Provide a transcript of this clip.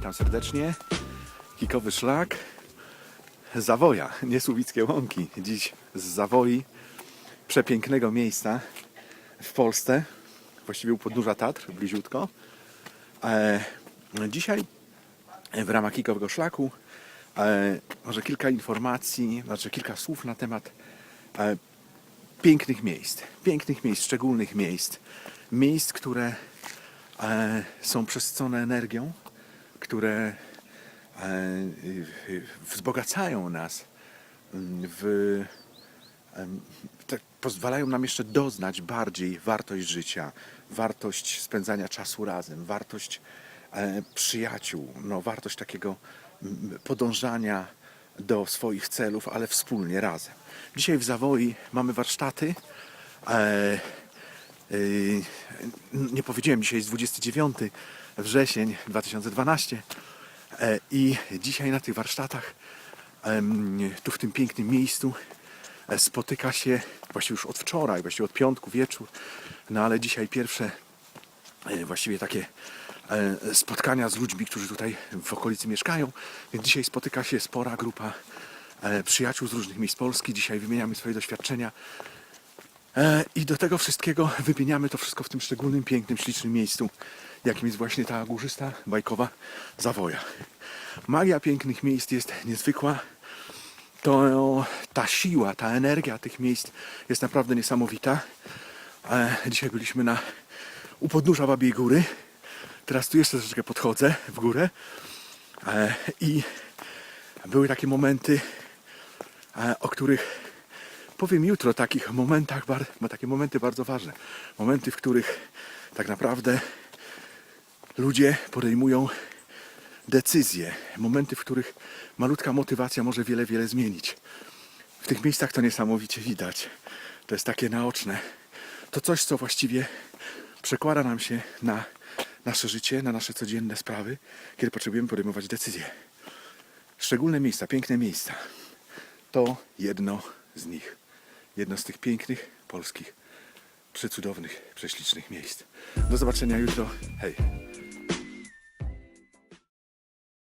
witam serdecznie. Kikowy szlak. Zawoja, nie Słubickie Łąki. Dziś z Zawoi, przepięknego miejsca w Polsce, właściwie u podnóża Tatr, bliziutko. E, dzisiaj w ramach Kikowego Szlaku e, może kilka informacji, znaczy kilka słów na temat e, pięknych miejsc, pięknych miejsc, szczególnych miejsc, miejsc, które są przesycone energią, które e, wzbogacają nas, mm, w, tak pozwalają nam jeszcze doznać bardziej wartość życia, wartość spędzania czasu razem, wartość e, przyjaciół, no, wartość takiego podążania do swoich celów, ale wspólnie razem. Dzisiaj w Zawoi mamy warsztaty. E, nie powiedziałem, dzisiaj jest 29 wrzesień 2012 e, i dzisiaj na tych warsztatach tu w tym pięknym miejscu e, spotyka się właściwie już od wczoraj, właściwie od piątku wieczór, no ale dzisiaj pierwsze e, właściwie takie spotkania z ludźmi, którzy tutaj w okolicy mieszkają. Więc dzisiaj spotyka się spora grupa przyjaciół z różnych miejsc Polski. Dzisiaj wymieniamy swoje doświadczenia I do tego wszystkiego wymieniamy to wszystko w tym szczególnym, pięknym, ślicznym miejscu, jakim jest właśnie ta górzysta, bajkowa zawoja. Magia pięknych miejsc jest niezwykła. To ta siła, ta energia tych miejsc jest naprawdę niesamowita. E, Dzisiaj byliśmy na, u podnóża Babiej Góry. Teraz tu jeszcze troszeczkę podchodzę w górę. E, I były takie momenty, e, o których powiem jutro takich momentach, takie momenty bardzo ważne. Momenty, w których tak naprawdę ludzie podejmują decyzje. Momenty, w których malutka motywacja może wiele, wiele zmienić. W tych miejscach to niesamowicie widać. To jest takie naoczne. To coś, co właściwie przekłada nam się na nasze życie, na nasze codzienne sprawy, kiedy potrzebujemy podejmować decyzje. Szczególne miejsca, piękne miejsca. To jedno z nich. Jedno z tych pięknych, polskich, przecudownych, prześlicznych miejsc. Do zobaczenia jutro. Hej!